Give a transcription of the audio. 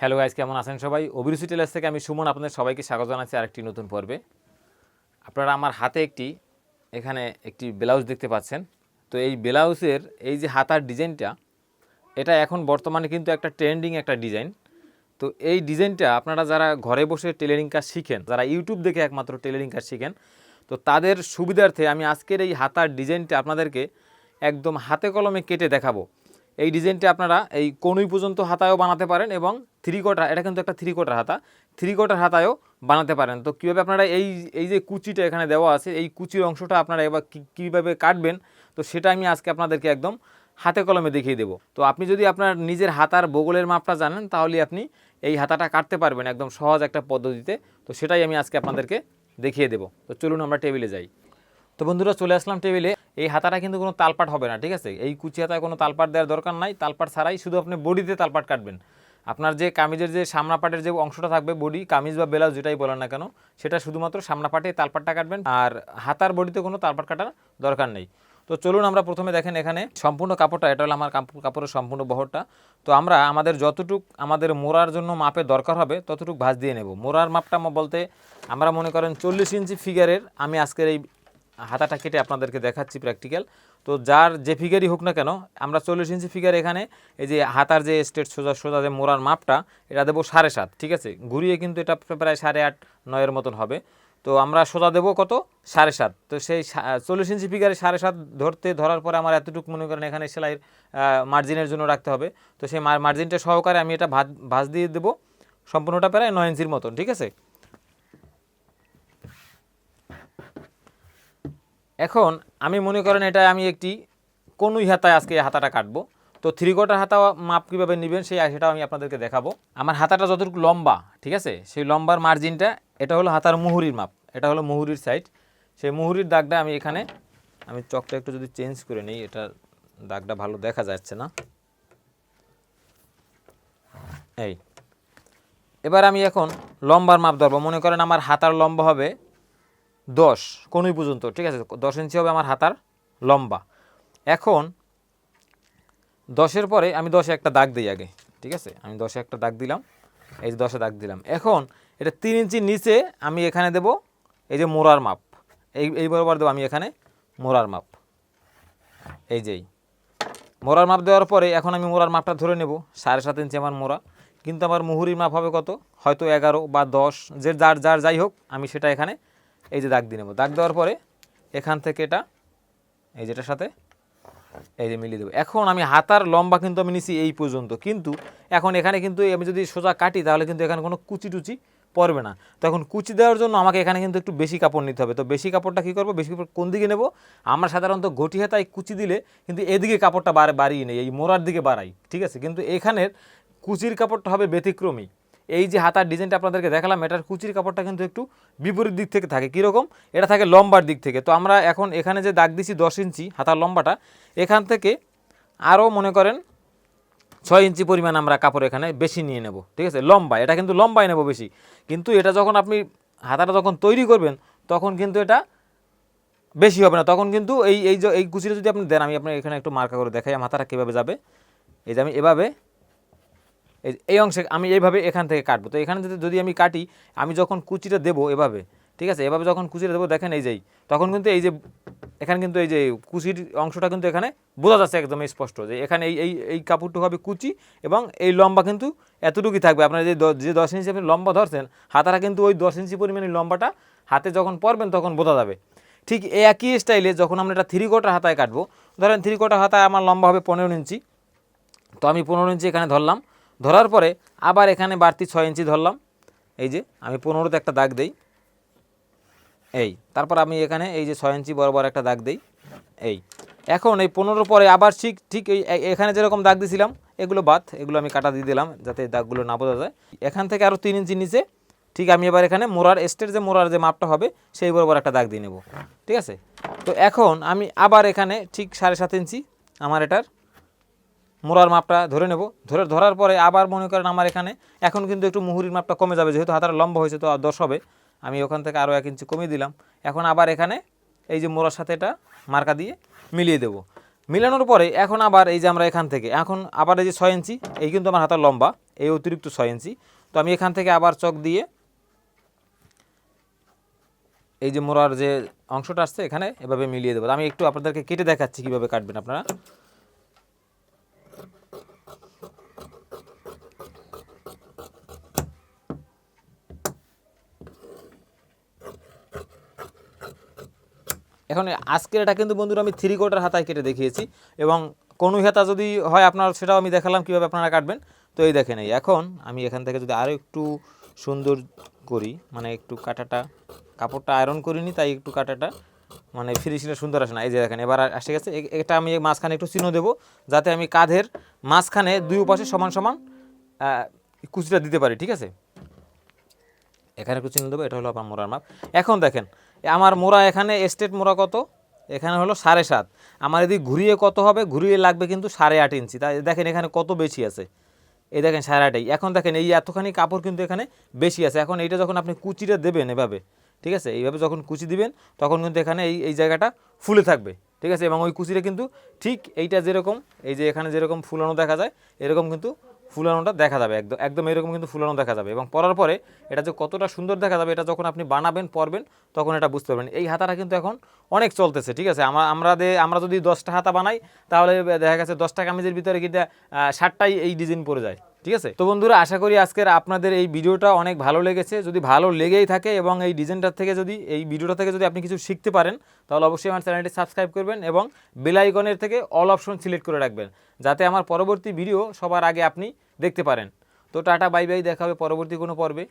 Hello guys কেমন আছেন সবাই? অভিরুচি টেলার্স থেকে আমি সুমন, আপনাদের সবাইকে স্বাগত জানাচ্ছি আরেকটি নতুন পর্বে। আপনারা আমার হাতে একটি, এখানে একটি ব্লাউজ দেখতে পাচ্ছেন। তো এই ব্লাউজের এই যে হাতার ডিজাইনটা, এটা এখন বর্তমানে কিন্তু একটা ট্রেন্ডিং একটা ডিজাইন। তো এই ডিজাইনটা আপনারা যারা ঘরে বসে টেলারিং কাজ শিখেন, যারা ইউটিউব দেখে একমাত্র টেলারিং কাজ শিখেন, তো তাদের সুবিধার্থে আমি আজকের এই হাতার ডিজাইনটা আপনাদেরকে একদম হাতে কলমে কেটে দেখাবো। এই ডিজাইনটা আপনারা এই কনুই পর্যন্ত হাতায়ও বানাতে পারেন এবং থ্রি কোয়ার্টার এটা কিন্তু একটা থ্রি কোয়ার্টার হাতা। থ্রি কোয়ার্টার হাতায়ও বানাতে পারেন। তো কীভাবে আপনারা এই এই যে কুচিটা এখানে দেওয়া আছে, এই কুচির অংশটা আপনারা এবার কীভাবে কাটবেন, তো সেটা আমি আজকে আপনাদেরকে একদম হাতে কলমে দেখিয়ে দেবো। তো আপনি যদি আপনার নিজের হাতার বগলের মাপটা জানেন, তাহলে আপনি এই হাতাটা কাটতে পারবেন একদম সহজ একটা পদ্ধতিতে। তো সেটাই আমি আজকে আপনাদেরকে দেখিয়ে দেবো। তো চলুন আমরা টেবিলে যাই। তো বন্ধুরা, চলে আসলাম টেবিলে। এই হাতাটা কিন্তু কোনো তালপাট হবে না, ঠিক আছে? এই কুচি হাতায় কোনো তালপাট দেওয়ার দরকার নাই। তালপাট ছাড়াই শুধু আপনি বডিতে তালপাট কাটবেন। আপনার যে কামিজের যে সামনা পাটের যে অংশটা থাকবে, বডি, কামিজ বা ব্লাউজ যেটাই বলেন না কেন, সেটা শুধুমাত্র সামনা পাটে তালপাটটা কাটবেন। আর হাতার বডিতে কোনো তালপাট কাটার দরকার নেই। তো চলুন আমরা প্রথমে দেখেন এখানে সম্পূর্ণ কাপড়টা, এটা হলো আমার কাপড় কাপড়ের সম্পূর্ণ বহরটা। তো আমরা আমাদের যতটুক আমাদের মোড়ার জন্য মাপে দরকার হবে, ততটুক ভাঁজ দিয়ে নেব। মোড়ার মাপটা বলতে আমরা মনে করেন চল্লিশ ইঞ্চি ফিগারের আমি আজকের এই হাতাটা কেটে আপনাদেরকে দেখাচ্ছি প্র্যাকটিক্যাল তো যার যে ফিগারই হোক না কেন, আমরা চল্লিশ ইঞ্চি ফিগার এখানে এই যে হাতার যে স্টেট সোজা সোজা যে মোড়ার মাপটা, এটা দেবো সাড়ে সাত, ঠিক আছে? ঘুরিয়ে কিন্তু এটা প্রায় সাড়ে আট, নয়ের মতন হবে। তো আমরা সোজা দেবো কত? সাড়ে সাত। তো সেই চল্লিশ ইঞ্চি ফিগারে সাড়ে সাত ধরতে, ধরার পরে আমার এতটুকু মনে করেন এখানে সেলাইয়ের মার্জিনের জন্য রাখতে হবে। তো সেই মার্জিনটা সহকারে আমি এটা ভাজ ভাজ দিয়ে দেবো। সম্পূর্ণটা প্রায় নয় ইঞ্চির মতন, ঠিক আছে? এখন আমি মনে করেন এটা আমি একটি কোনুই হাতায় আজকে হাতাটা কাটবো। তো থ্রি কোয়ার্টার হাতা মাপ কীভাবে নেবেন সেই সেটাও আমি আপনাদেরকে দেখাবো। আমার হাতাটা যতটুকু লম্বা, ঠিক আছে? সেই লম্বার মার্জিনটা এটা হলো হাতার মুহুরির মাপ, এটা হলো মুহুরির সাইড সেই মুহুরির দাগটা আমি এখানে, আমি চকটা একটু যদি চেঞ্জ করে নিই এটা দাগটা ভালো দেখা যাচ্ছে না। এই। এবার আমি এখন লম্বার মাপ ধরবো। মনে করেন আমার হাতার লম্বা হবে দশ, কোনোই পর্যন্ত? ঠিক আছে, দশ ইঞ্চি হবে আমার হাতার লম্বা। এখন দশের পরে আমি দশে একটা দাগ দিই আগে, ঠিক আছে? আমি দশে একটা দাগ দিলাম, এই যে দশে দাগ দিলাম। এখন এটা তিন ইঞ্চি নিচে আমি এখানে দেব এই যে মোড়ার মাপ। এই এই বরাবর দেবো আমি এখানে মোড়ার মাপ। এই যেই। মোড়ার মাপ দেওয়ার পরে এখন আমি মোড়ার মাপটা ধরে নেব, সাড়ে সাত ইঞ্চি আমার মোড়া। কিন্তু আমার মুহুরির মাপ হবে কত? হয়তো এগারো বা দশ, যে যার যার যাই হোক, আমি সেটা এখানে এই যে দাগ দিয়ে নেব। দাগ দেওয়ার পরে এখান থেকে এটা, এই যেটার সাথে, এই যে মিলিয়ে দেবো। এখন আমি হাতার লম্বা কিন্তু আমি নিছি এই পর্যন্ত। কিন্তু এখন এখানে কিন্তু আমি যদি সোজা কাটি, তাহলে কিন্তু এখানে কোনো কুচি টুচি পড়বে না। তো এখন কুচি দেওয়ার জন্য আমাকে এখানে কিন্তু একটু বেশি কাপড় নিতে হবে। তো বেশি কাপড়টা কী করব? বেশি কাপড় কোন দিকে নেব? আমরা সাধারণত ঘটি হাতায় কুচি দিলে কিন্তু এদিকে কাপড়টা বাড়ে, বাড়িয়ে নেই। এই মোড়ার দিকে বাড়াই। ঠিক আছে? কিন্তু এখানের কুচির কাপড়টা হবে ব্যতিক্রমী। এই যে হাতার ডিজাইনটা আপনাদেরকে দেখালাম, এটার কুচির কাপড়টা কিন্তু একটু বিপরীত দিক থেকে থাকে। কীরকম? এটা থাকে লম্বার দিক থেকে। তো আমরা এখন এখানে যে দাগ দিছি দশ ইঞ্চি হাতার লম্বাটা, এখান থেকে আরও মনে করেন ছয় ইঞ্চি পরিমাণ আমরা কাপড় এখানে বেশি নিয়ে নেব। ঠিক আছে? লম্বা, এটা কিন্তু লম্বাই নেব বেশি। কিন্তু এটা যখন আপনি হাতাটা যখন তৈরি করবেন, তখন কিন্তু এটা বেশি হবে না। তখন কিন্তু এই এই যে, এই কুচিটা যদি আপনি দেন, আমি আপনার এখানে একটু মার্কা করে দেখাই, আমার হাতাটা কীভাবে যাবে। এই যে আমি এভাবে এই এই অংশে আমি এইভাবে এখান থেকে কাটবো। তো এখানে যদি যদি আমি কাটি, আমি যখন কুচিটা দেবো এভাবে, ঠিক আছে? এভাবে যখন কুচিটা দেবো, দেখেন এই যেই তখন কিন্তু এই যে, এখানে কিন্তু এই যে কুচির অংশটা কিন্তু এখানে বোঝা যাচ্ছে একদম স্পষ্ট যে, এখানে এই এই এই কাপড়টুকু হবে কুচি এবং এই লম্বা কিন্তু এতটুকুই থাকবে। আপনার যে যে দশ ইঞ্চি আপনি লম্বা ধরছেন, হাতারা কিন্তু ওই দশ ইঞ্চি পরিমাণে লম্বাটা হাতে যখন পরবেন, তখন বোঝা যাবে। ঠিক এই একই স্টাইলে যখন আমরা এটা থ্রি কোয়ার্টার হাতায় কাটবো, ধরেন থ্রি কোয়ার্টার হাতায় আমার লম্বা হবে পনেরো ইঞ্চি। তো আমি পনেরো ইঞ্চি এখানে ধরলাম। ধরার পরে আবার এখানে বাড়তি ছয় ইঞ্চি ধরলাম। এই যে, আমি পনেরোতে একটা দাগ দেই। এই, তারপর আমি এখানে এই যে ছয় ইঞ্চি বরাবর একটা দাগ দেই। এই, এখন এই পনেরো পরে আবার ঠিক ঠিক এই এখানে যেরকম দাগ দিয়েছিলাম এগুলো বাদ, এগুলো আমি কাটা দিয়ে দিলাম যাতে দাগগুলো না বোঝা যায়। এখান থেকে আরও তিন ইঞ্চি নিচে, ঠিক আমি এবার এখানে মোড়ার স্টের যে মোড়ার যে মাপটা হবে, সেই বরাবর একটা দাগ দিয়ে নেব। ঠিক আছে? তো এখন আমি আবার এখানে ঠিক সাড়ে সাত ইঞ্চি, আমার এটার মোড়ার মাপটা ধরে নেব। ধরে ধরার পরে আবার মনে করেন আমার এখানে, এখন কিন্তু একটু মুহুরির মাপটা কমে যাবে, যেহেতু হাতার লম্বা হয়েছে তো আর দশ হবে। আমি ওখান থেকে আরও এক ইঞ্চি কমিয়ে দিলাম। এখন আবার এখানে এই যে মোড়ার সাথে এটা মার্কা দিয়ে মিলিয়ে দেব। মিলানোর পরে এখন আবার এই যে আমরা এখান থেকে, এখন আবার এই যে ছয় ইঞ্চি, এই কিন্তু আমার হাতার লম্বা, এই অতিরিক্ত ছয় ইঞ্চি। তো আমি এখান থেকে আবার চক দিয়ে এই যে মোড়ার যে অংশটা আসছে এখানে এভাবে মিলিয়ে দেবো। আমি একটু আপনাদেরকে কেটে দেখাচ্ছি কীভাবে কাটবেন আপনারা। এখন আজকের এটা কিন্তু বন্ধুরা আমি থ্রি কোয়ার্টার হাতায় কেটে দেখিয়েছি এবং কোনো হাতা যদি হয় আপনার, সেটাও আমি দেখালাম কীভাবে আপনারা কাটবেন। তো এই দেখেন, এই এখন আমি এখান থেকে যদি আরও একটু সুন্দর করি মানে একটু কাটাটা, কাপড়টা আয়রন করিনি তাই একটু কাটাটা মানে ফিনিশিংটা সুন্দর আসে না। এই যে দেখেন, এবার আসে গেছে এটা আমি মাঝখানে একটু চিহ্ন দেবো, যাতে আমি কাঁধের মাঝখানে দুই পাশে সমান সমান কুচিটা দিতে পারি, ঠিক আছে? এখানে একটু চিহ্ন দেবো, এটা হলো আমার মোড়ার মাপ। এখন দেখেন, আমার মোড়া এখানে এস্টেট মোড়া কত? এখানে হলো সাড়ে সাত। আমার এদিকে ঘুরিয়ে কত হবে? ঘুরিয়ে লাগবে কিন্তু সাড়ে আট ইঞ্চি। তাই দেখেন এখানে কত বেশি আছে। এই দেখেন সাড়ে আটই। এখন দেখেন, এই এতখানি কাপড় কিন্তু এখানে বেশি আছে। এখন এইটা যখন আপনি কুচিটা দেবেন এভাবে, ঠিক আছে? এইভাবে যখন কুচি দিবেন, তখন কিন্তু এখানে এই এই জায়গাটা ফুলে থাকবে, ঠিক আছে? এবং ওই কুচিটা কিন্তু ঠিক এইটা যেরকম, এই যে এখানে যেরকম ফুলানো দেখা যায়, এরকম কিন্তু ফুলানোটা দেখা যাবে, একদম একদম এরকম কিন্তু ফুলানো দেখা যাবে। এবং পরার পরে এটা যে কতটা সুন্দর দেখা যাবে, এটা যখন আপনি বানাবেন, পরবেন, তখন এটা বুঝতে পারবেন। এই হাতাটা কিন্তু এখন অনেক চলতেছে, ঠিক আছে? আমরা দে আমরা যদি দশটা হাতা বানাই, তাহলে দেখা গেছে দশটা কামিজের ভিতরে কিন্তু ষাটটাই এই ডিজাইন পড়ে যায়। ঠিক আছে? তো বন্ধুরা, আশা করি আজকের আপনাদের এই ভিডিওটা অনেক ভালো লেগেছে। যদি ভালো লেগেই থাকে এবং এই ডিজাইনটার থেকে যদি, এই ভিডিওটা থেকে যদি আপনি কিছু শিখতে পারেন, তাহলে অবশ্যই আমার চ্যানেলটি সাবস্ক্রাইব করবেন এবং বেলাইকনের থেকে অল অপশন সিলেক্ট করে রাখবেন, যাতে আমার পরবর্তী ভিডিও সবার আগে আপনি দেখতে পারেন। তো টাটা, বাই বাই, দেখা হবে পরবর্তী কোনো পর্বে।